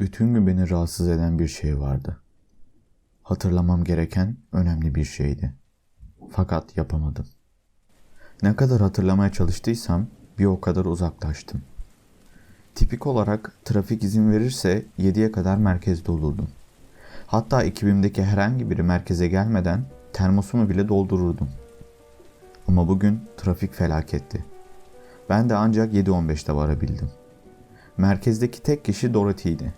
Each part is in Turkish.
Bütün gün beni rahatsız eden bir şey vardı. Hatırlamam gereken önemli bir şeydi. Fakat yapamadım. Ne kadar hatırlamaya çalıştıysam bir o kadar uzaklaştım. Tipik olarak trafik izin verirse 7'ye kadar merkezde olurdum. Hatta ekibimdeki herhangi biri merkeze gelmeden termosumu bile doldururdum. Ama bugün trafik felaketti. Ben de ancak 7.15'te varabildim. Merkezdeki tek kişi Dorothy'ydi.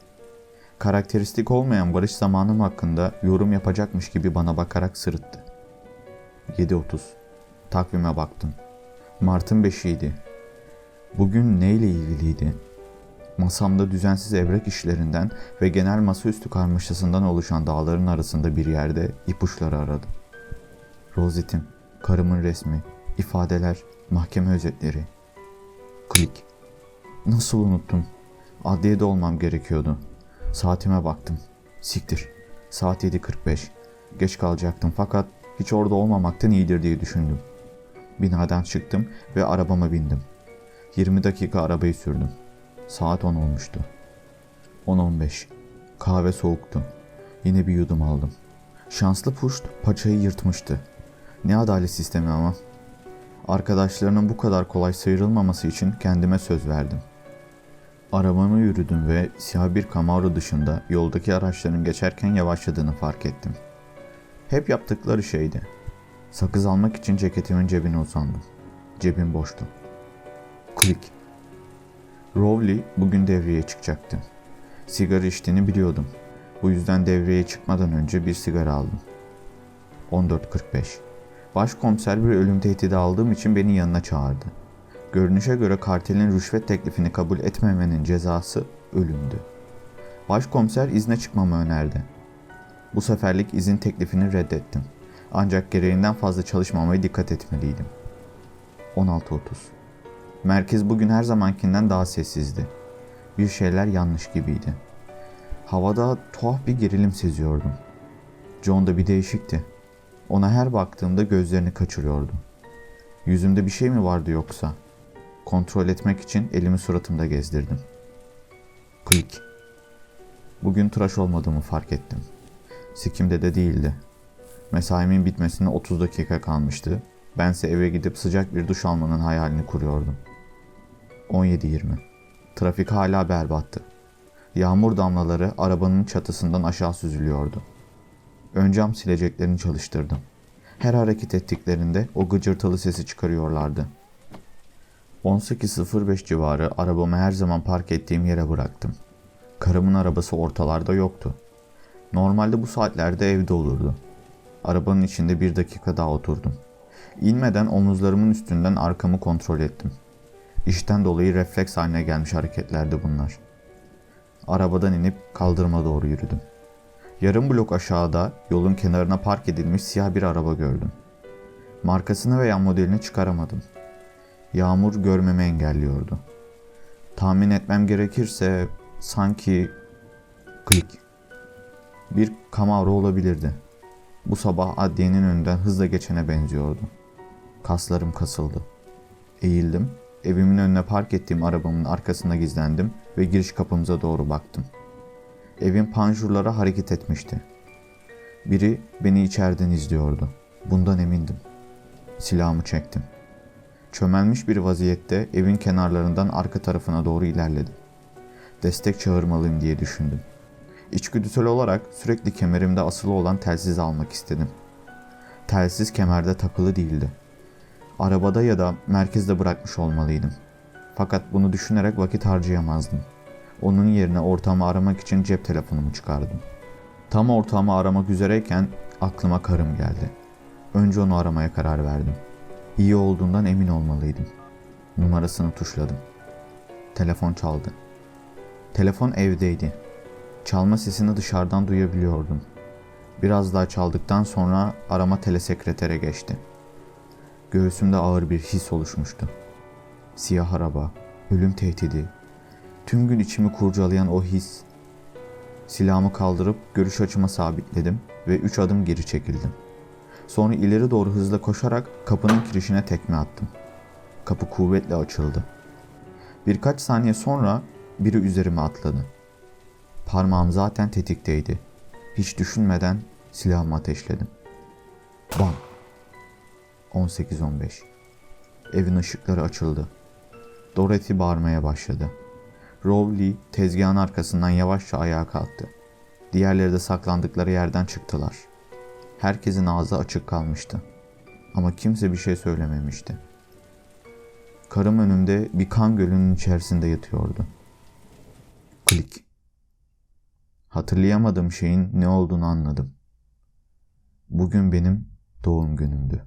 Karakteristik olmayan varış zamanım hakkında yorum yapacakmış gibi bana bakarak sırıttı. 7.30. Takvime baktım. Mart'ın 5'iydi. Bugün neyle ilgiliydi? Masamda düzensiz evrak işlerinden ve genel masaüstü karmaşasından oluşan dağların arasında bir yerde ipuçları aradım. Rozetim, karımın resmi, ifadeler, mahkeme özetleri. Klik. Nasıl unuttum? Adliyede olmam gerekiyordu. Saatime baktım. Siktir. Saat 7.45. Geç kalacaktım fakat hiç orada olmamaktan iyidir diye düşündüm. Binadan çıktım ve arabama bindim. 20 dakika arabayı sürdüm. Saat 10 olmuştu. 10.15. Kahve soğuktu. Yine bir yudum aldım. Şanslı puşt paçayı yırtmıştı. Ne adalet sistemi ama. Arkadaşlarının bu kadar kolay sıyrılmaması için kendime söz verdim. Arabama yürüdüm ve siyah bir Camaro dışında yoldaki araçların geçerken yavaşladığını fark ettim. Hep yaptıkları şeydi. Sakız almak için ceketimin cebine uzandım. Cebim boştu. Klik. Rowley bugün devreye çıkacaktı. Sigara içtiğini biliyordum. Bu yüzden devreye çıkmadan önce bir sigara aldım. 14.45 Başkomiser bir ölüm tehdidi aldığım için beni yanına çağırdı. Görünüşe göre kartelin rüşvet teklifini kabul etmemenin cezası ölümdü. Başkomiser izne çıkmamı önerdi. Bu seferlik izin teklifini reddettim. Ancak gereğinden fazla çalışmamaya dikkat etmeliydim. 16.30 Merkez bugün her zamankinden daha sessizdi. Bir şeyler yanlış gibiydi. Havada tuhaf bir gerilim seziyordum. John da bir değişikti. Ona her baktığımda gözlerini kaçırıyordu. Yüzümde bir şey mi vardı yoksa? Kontrol etmek için elimi suratımda gezdirdim. Klik. Bugün tıraş olmadığımı fark ettim. Sikimde de değildi. Mesaimin bitmesine 30 dakika kalmıştı. Bense eve gidip sıcak bir duş almanın hayalini kuruyordum. 17.20 Trafik hala berbattı. Yağmur damlaları arabanın çatısından aşağı süzülüyordu. Ön cam sileceklerini çalıştırdım. Her hareket ettiklerinde o gıcırtılı sesi çıkarıyorlardı. 18.05 civarı arabamı her zaman park ettiğim yere bıraktım. Karımın arabası ortalarda yoktu. Normalde bu saatlerde evde olurdu. Arabanın içinde bir dakika daha oturdum. İnmeden omuzlarımın üstünden arkamı kontrol ettim. İşten dolayı refleks haline gelmiş hareketlerdi bunlar. Arabadan inip kaldırıma doğru yürüdüm. Yarım blok aşağıda yolun kenarına park edilmiş siyah bir araba gördüm. Markasını veya modelini çıkaramadım. Yağmur görmemi engelliyordu. Tahmin etmem gerekirse sanki klik bir Camaro olabilirdi. Bu sabah adliyenin önünden hızla geçene benziyordu. Kaslarım kasıldı. Eğildim, evimin önüne park ettiğim arabamın arkasına gizlendim ve giriş kapımıza doğru baktım. Evin panjurları hareket etmişti. Biri beni içeriden izliyordu. Bundan emindim. Silahımı çektim. Çömelmiş bir vaziyette evin kenarlarından arka tarafına doğru ilerledim. Destek çağırmalıyım diye düşündüm. İçgüdüsel olarak sürekli kemerimde asılı olan telsizi almak istedim. Telsiz kemerde takılı değildi. Arabada ya da merkezde bırakmış olmalıydım. Fakat bunu düşünerek vakit harcayamazdım. Onun yerine ortağımı aramak için cep telefonumu çıkardım. Tam ortağımı aramak üzereyken aklıma karım geldi. Önce onu aramaya karar verdim. İyi olduğundan emin olmalıydım. Numarasını tuşladım. Telefon çaldı. Telefon evdeydi. Çalma sesini dışarıdan duyabiliyordum. Biraz daha çaldıktan sonra arama telesekretere geçti. Göğsümde ağır bir his oluşmuştu. Siyah araba, ölüm tehdidi, tüm gün içimi kurcalayan o his. Silahımı kaldırıp görüş açıma sabitledim ve üç adım geri çekildim. Sonra ileri doğru hızla koşarak kapının kirişine tekme attım. Kapı kuvvetle açıldı. Birkaç saniye sonra biri üzerime atladı. Parmağım zaten tetikteydi. Hiç düşünmeden silahımı ateşledim. Bam! 18-15 Evin ışıkları açıldı. Dorothy bağırmaya başladı. Rowley tezgahın arkasından yavaşça ayağa kalktı. Diğerleri de saklandıkları yerden çıktılar. Herkesin ağzı açık kalmıştı. Ama kimse bir şey söylememişti. Karım önümde bir kan gölünün içerisinde yatıyordu. Klik. Hatırlayamadığım şeyin ne olduğunu anladım. Bugün benim doğum günümdü.